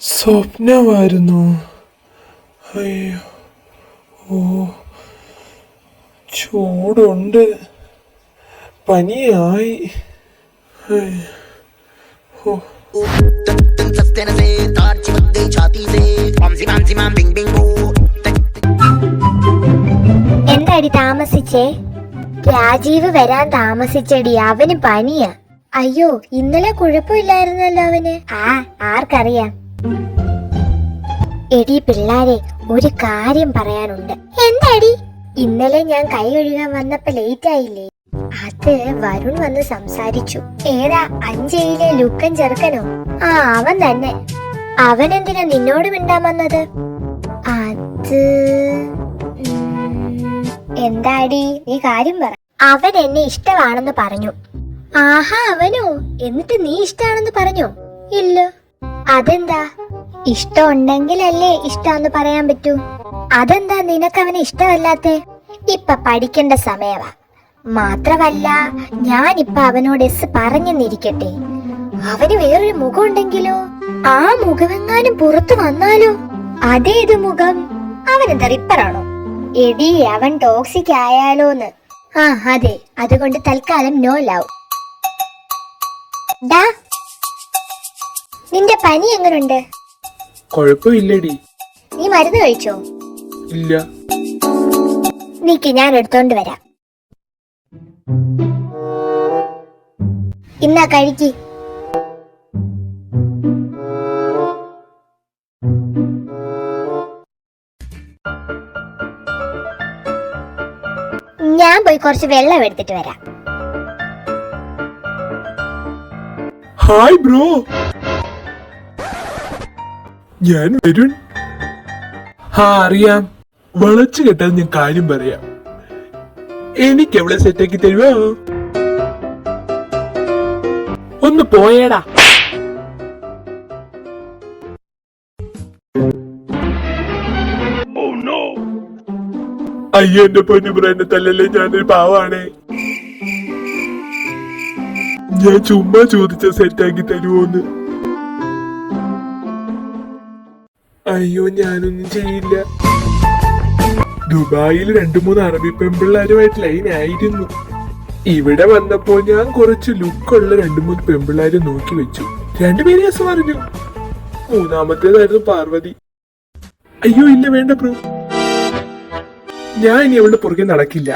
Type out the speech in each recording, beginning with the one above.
സ്വപ്നമായിരുന്നു. അയ്യോ. ഓ. ചൂടുണ്ട്. പനിയായി. ഓ. എന്താടി താമസിച്ചേ? രാജീവ് വരാൻ താമസിച്ചടി. അവന് പനിയാ. അയ്യോ ഇന്നലെ കുഴപ്പമില്ലായിരുന്നല്ലോ അവന്. ആ ആർക്കറിയാം. എടി പിള്ളാരെ ഒരു കാര്യം പറയാനുണ്ട്. എന്താടി? ഇന്നലെ ഞാൻ കൈ കഴുകാൻ വന്നപ്പോ ലേറ്റ് ആയില്ലേ? അത് വരുൺ വന്ന് സംസാരിച്ചു. ഏതാ അഞ്ചയിലെ ലുക്കൻ ചെറുക്കനോ? ആ അവൻ തന്നെ. അവൻ എന്തിനാ നിന്നോട് മിണ്ടാൻ വന്നത്? അത് എന്താടി? നീ കാര്യം പറ. അവൻ എന്നെ ഇഷ്ടമാണെന്ന് പറഞ്ഞു. ആഹാ അവനോ. എന്നിട്ട് നീ ഇഷ്ടാണെന്ന് പറഞ്ഞോ? ഇല്ല. അതെന്താ? ഇഷ്ടം ഇഷ്ടമുണ്ടെങ്കിലല്ലേ ഇഷ്ടാന്ന് പറയാൻ പറ്റൂ. അതെന്താ നിനക്ക് അവനെ ഇഷ്ടമല്ലാത്തെ? ഇപ്പൊ പഠിക്കേണ്ട സമയവാ. മാത്രമല്ല ഞാനിപ്പൊ അവനോട് എസ് പറഞ്ഞെന്നിരിക്കട്ടെ അവന് വേറൊരു മുഖം ഉണ്ടെങ്കിലോ ആ മുഖമെങ്ങാനും പുറത്തു വന്നാലോ? അതേത് മുഖം? അവനെന്താ റിപ്പറാണോ എടി അവൻ ടോക്സിക് ആയാലോന്ന്. ആ അതെ. അതുകൊണ്ട് തൽക്കാലം നോ ലവ് ഡാ നിന്റെ പനി എങ്ങനുണ്ട്? കൊഴപ്പില്ലടി നീ മരുന്ന് കഴിച്ചോ? ഇല്ല. നീക്ക് ഞാൻ എടുത്തോണ്ട് വരാം. ഇന്നാ കഴിക്ക്. ഞാൻ പോയി കുറച്ച് വെള്ളം എടുത്തിട്ട് വരാം. ഹായ് ബ്രോ ഞാൻ വരുൺ. ഹാ അറിയാം. വളച്ചു കെട്ടാൻ ഞാൻ കാര്യം പറയാം. എനിക്ക് എവിടെ സെറ്റാക്കി തരുവോ? ഒന്ന് പോയേടാ. അയ്യോ എന്റെ പൊന്നു ബ്രോ എന്നെ തല്ലല്ലേ ഞാനൊരു പാവാണേ. ഞാൻ ചുമ്മാ ചോദിച്ച സെറ്റാക്കി തരുമോന്ന് അയ്യോ ഞാനൊന്നും ചെയ്യില്ല. ദുബായിൽ രണ്ടു മൂന്ന് അറബി പെമ്പിള്ളാരുമായിട്ട് ലൈൻ ആയിരുന്നു. ഇവിടെ വന്നപ്പോ ഞാൻ കുറച്ച് ലുക്കുള്ള രണ്ടു മൂന്ന് പെമ്പിള്ളാരെ നോക്കി വെച്ചു. രണ്ടുപേരെ രസം പറഞ്ഞു. മൂന്നാമത്തേതായിരുന്നു പാർവതി. അയ്യോ ഇല്ല വേണ്ട പ്രൂ ഞാൻ ഇനി അവളുടെ പുറകെ നടക്കില്ല.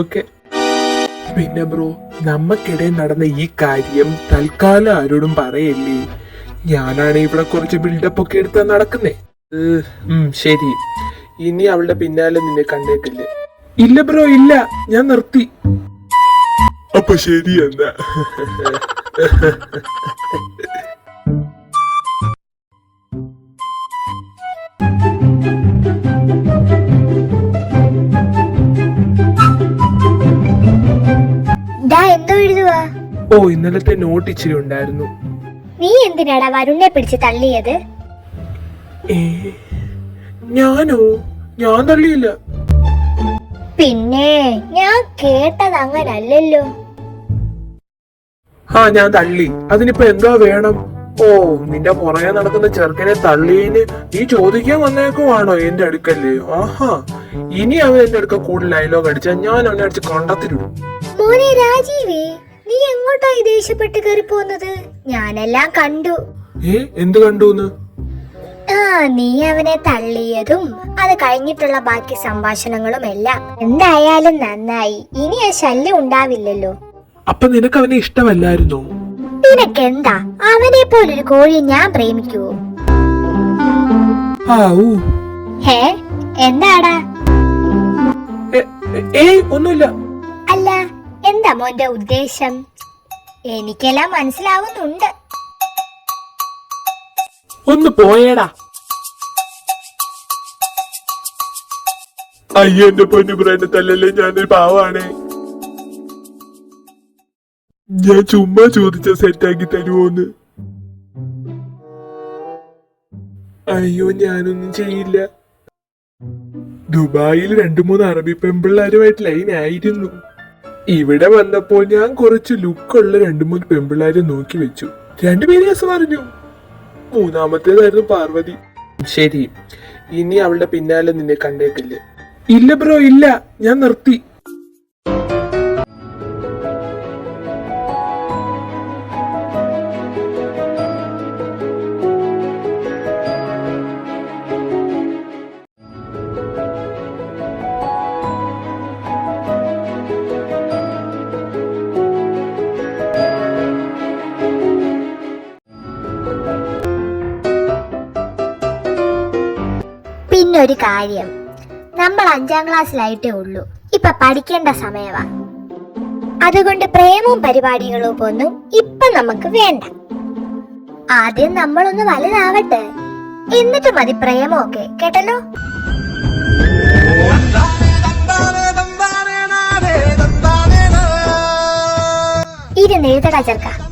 ഓക്കെ പിന്നെ ബ്രോ നമ്മക്കിടയിൽ നടന്ന ഈ കാര്യം തൽക്കാലം ആരോടും പറയല്ലേ? ഞാനാണ് ഇവിടെ കുറച്ച് ബിൽഡപ്പ് ഒക്കെ എടുത്താ നടക്കുന്നേ. ശരി. ഇനി അവളുടെ പിന്നാലെ നിന്നെ കണ്ടേക്കില്ലേ. ഇല്ല ബ്രോ ഇല്ല. ഞാൻ നിർത്തി. അപ്പൊ ശരി എന്നാ. ഓ ഇന്നലത്തെ നോട്ട് ഇച്ചിരി ഉണ്ടായിരുന്നു. നീ എന്തിനാടാ വരുണിനെ പിടിച്ച് തള്ളിയത്? ഏ, ഞാനോ? ഞാൻ തള്ളിയില്ല. പിന്നെ ഞാൻ കേട്ടത് അങ്ങനല്ലല്ലോ. ആ ഞാൻ തള്ളി. അതിനിപ്പോ എന്താ വേണം? ഓ നിന്റെ പുറകെ നടക്കുന്ന ചെറുക്കനെ തള്ളിയതിന് നീ ചോദിക്കാൻ വന്നേക്കുവാണോ എന്റെ അടുക്കല്ലേ ആഹാ ഇനി അവൻ എന്റെ അടുക്ക കൂടുതൽ ഡയലോഗ് അടിച്ചാൽ ഞാൻ അവനെ അടിച്ച് കൊണ്ടത്തിലിടും മോനെ രാജീവേ. നീ എങ്ങോട്ടായി ദേഷ്യപ്പെട്ട് കയറി പോകുന്നത് ഞാനെല്ലാം കണ്ടു. ഏ എന്ത് കണ്ടു ആ നീ അവനെ തള്ളിയതും അത് കഴിഞ്ഞിട്ടുള്ള ബാക്കി സംഭാഷണങ്ങളും എല്ലാം. എന്തായാലും നന്നായി. ഇനി ആ ശല്യം ഉണ്ടാവില്ലല്ലോ. അപ്പൊ നിനക്ക് അവനെ ഇഷ്ടമല്ലായിരുന്നോ? നിനക്കെന്താ? അവനെ പോലൊരു കോഴി ഞാൻ പ്രേമിക്കുവോ? ഹേ എന്താടാ? ഏയ് ഒന്നുമില്ല. അല്ല എന്താ മോന്റെ ഉദ്ദേശം? എനിക്കെല്ലാം മനസ്സിലാവുന്നുണ്ട്. ഒന്ന് പോയേടാ. അയ്യോ എന്റെ പൊന്നു ബ്രാൻഡ് തല്ലല്ലേ ഞാനൊരു പാവാണ്. ഞാൻ ചുമ്മാ ചോദിച്ച സെറ്റാക്കി തരുമോന്ന് അയ്യോ ഞാനൊന്നും ചെയ്യില്ല. ദുബായിൽ രണ്ടു മൂന്ന് അറബി പെമ്പിള്ളാരുമായിട്ട് ലൈൻ ആയിരുന്നു. ഇവിടെ വന്നപ്പോൾ ഞാൻ കുറച്ച് ലുക്കുള്ള രണ്ടു മൂന്ന് പെമ്പിള്ളാരെ നോക്കി വെച്ചു. രണ്ടുപേരെ പറഞ്ഞു മൂന്നാമത്തേതായിരുന്നു പാർവതി. ശരി ഇനി അവളുടെ പിന്നാലെ നിന്നെ കണ്ടേക്കില്ലേ. ഇല്ല ബ്രോ ഇല്ല. ഞാൻ നിർത്തി. പിന്നൊരു കാര്യം. നമ്മൾ അഞ്ചാം ക്ലാസ്സിലായിട്ടേ ഉള്ളൂ. ഇപ്പൊ പഠിക്കേണ്ട സമയമാ അതുകൊണ്ട് പ്രേമവും പരിപാടികളും ഒന്നും ഇപ്പൊ നമുക്ക് വേണ്ട. ആദ്യം നമ്മളൊന്ന് വലുതാവട്ടെ. എന്നിട്ട് മതി പ്രേമമൊക്കെ കേട്ടല്ലോ? ഇരുന്നെഴുതടാ ചെറുക്ക.